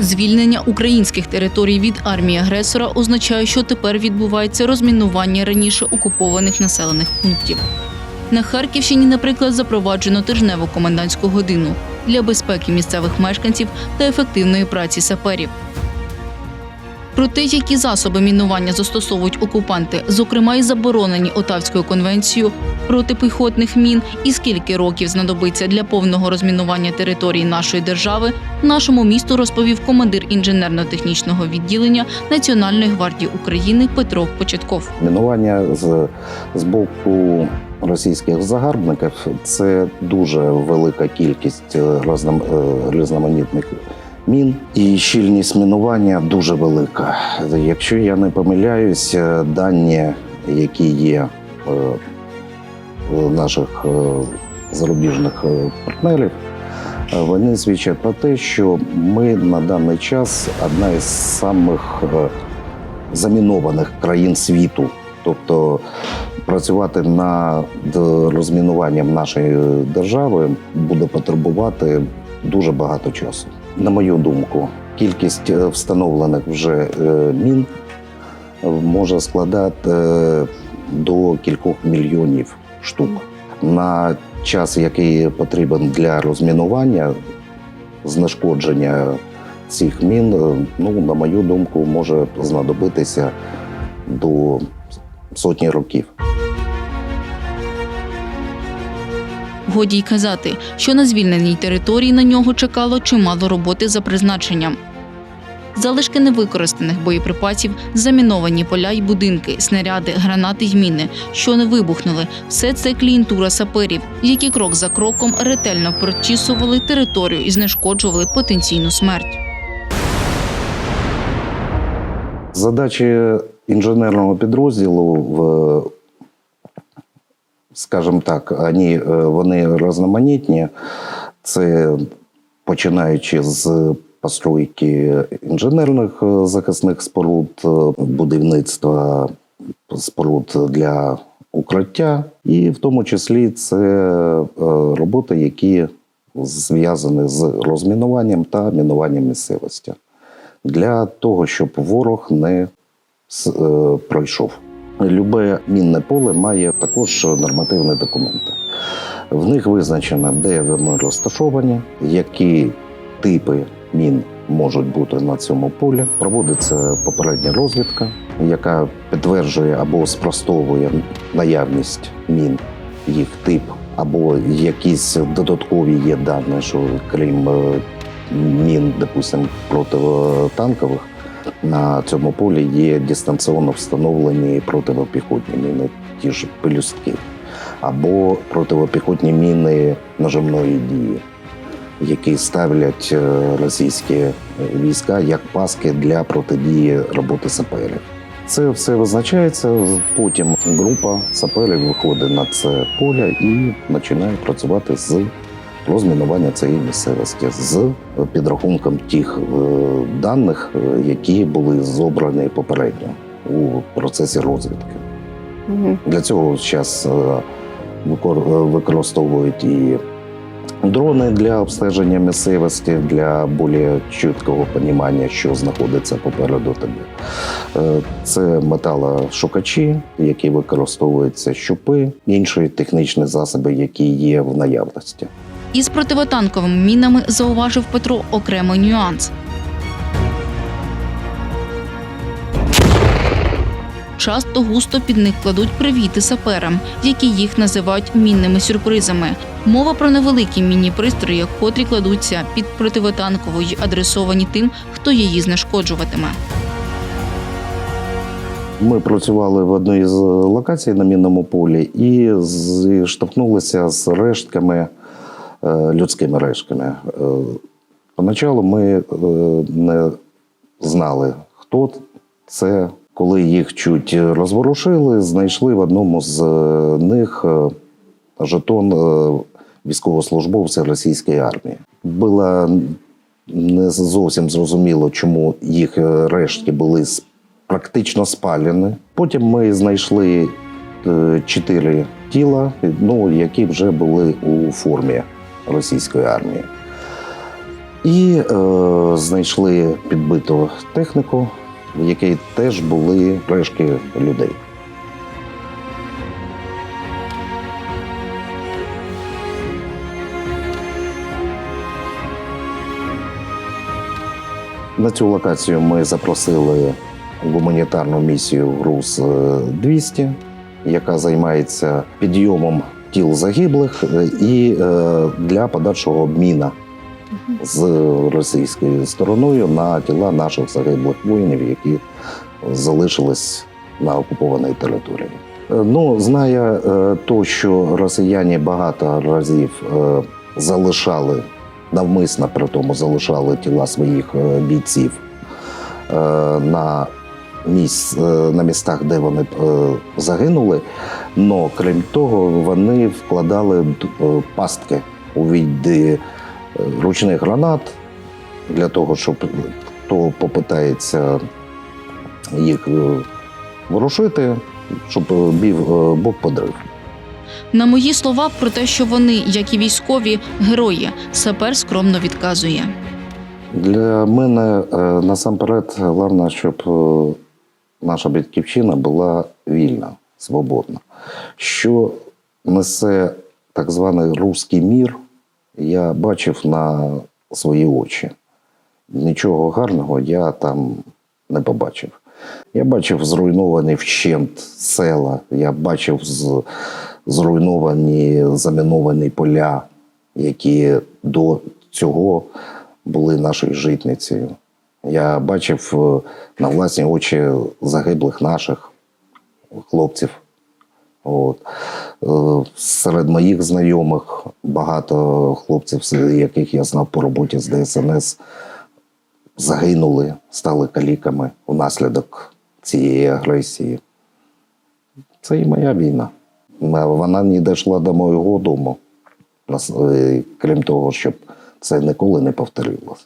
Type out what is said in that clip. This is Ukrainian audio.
Звільнення українських територій від армії агресора означає, що тепер відбувається розмінування раніше окупованих населених пунктів. На Харківщині, наприклад, запроваджено тижневу комендантську годину для безпеки місцевих мешканців та ефективної праці саперів. Про те, які засоби мінування застосовують окупанти, зокрема й заборонені Отавською конвенцією протипіхотних мін, і скільки років знадобиться для повного розмінування території нашої держави, нашому місту розповів командир інженерно-технічного відділення Національної гвардії України Петро Початков. Мінування з, з боку російських загарбників це дуже велика кількість е, е, різноманітних мін, і щільність мінування дуже велика. Якщо я не помиляюсь, е, дані, які є е, наших е, зарубіжних партнерів, вони свідчать про те, що ми на даний час одна із самих замінованих країн світу. Тобто працювати над розмінуванням нашої держави буде потребувати дуже багато часу. На мою думку, кількість е, встановлених вже е, мін е, може складати до кількох мільйонів штук. На час, який потрібен для розмінування, знешкодження цих мін, ну, на мою думку, може знадобитися до сотні років. Годі й казати, що на звільненій території на нього чекало чимало роботи за призначенням. Залишки невикористаних боєприпасів, заміновані поля й будинки, снаряди, гранати й міни, що не вибухнули. Все це клієнтура саперів, які крок за кроком ретельно прочісували територію і знешкоджували потенційну смерть. Задачі інженерного підрозділу в скажімо так, вони, е, вони різноманітні. Це починаючи з постройки інженерних е, захисних споруд, е, будівництва споруд для укриття, і в тому числі це роботи, які зв'язані з розмінуванням та мінуванням місцевості для того, щоб ворог не пройшов. Любе мінне поле має також нормативні документи. В них визначено, де вони розташовані, які типи мін можуть бути на цьому полі. Проводиться попередня розвідка, яка підтверджує або спростовує наявність мін, їх тип, або якісь додаткові є дані, що крім е, мін, допустимо, протитанкових, на цьому полі є дистанційно встановлені протипіхотні міни, ті ж пелюстки, або протипіхотні міни нажимної дії, які ставлять е, російські е, війська як паски для протидії роботи саперів. Це все визначається. Потім група саперів виходить на це поле і починає працювати з розмінування цієї місцевості з підрахунком тих е, даних, е, які були зобрані попередньо у процесі розвідки. Мгм. Для цього зараз використовують і дрони для обстеження місцевості, для більш чіткого розуміння, що знаходиться попереду тебе. Е, Це металошукачі, які використовуються щупи, інші технічні засоби, які є в наявності. Із противотанковими мінами зауважив Петро окремий нюанс. Часто густо під них кладуть привіти саперам, які їх називають мінними сюрпризами. Мова про невеликі мінні пристрої, котрі кладуться під противотанкову й адресовані тим, хто її знешкоджуватиме. Ми працювали в одній з локацій на мінному полі і зіштовхнулися з рештками, людськими рештками. Е, Поначалу ми е, не знали, хто це. Коли їх чуть розворушили, знайшли в одному з е, них е, жетон е, військовослужбовця російської армії. Було не зовсім зрозуміло, чому їх е, рештки були практично спалені. Потім ми знайшли е, чотири тіла, ну, які вже були у формі російської армії. І е, знайшли підбиту техніку, в якій теж були решки людей. На цю локацію ми запросили гуманітарну місію груз 200 яка займається підйомом тіл загиблих е, і е, для подальшого обміну з російською стороною на тіла наших загиблих воїнів, які залишились на окупованій території. Е, Ну, знає то, що росіяни багато разів залишали навмисно при тому залишали тіла своїх бійців на, місць, на містах, де вони загинули. Но крім того, вони вкладали е, пастки у віді е, ручних гранат для того, щоб хто попитається їх е, ворушити, щоб е, подрив. На мої слова про те, що вони, як і військові, герої, сапер скромно відказує. Для мене насамперед головне, щоб наша батьківщина була вільна, свободна. Що несе так званий руський мір, я бачив на свої очі. Нічого гарного я там не побачив. Я бачив зруйновані вщент села, я бачив зруйновані заміновані поля, які до цього були нашою житницею. Я бачив е, на власні очі загиблих наших хлопців. От. Е, Серед моїх знайомих багато хлопців, яких я знав по роботі з ДСНС, загинули, стали каліками внаслідок цієї агресії. Це і моя війна. Вона не дійшла до мого дому, е, крім того, щоб це ніколи не повторилося.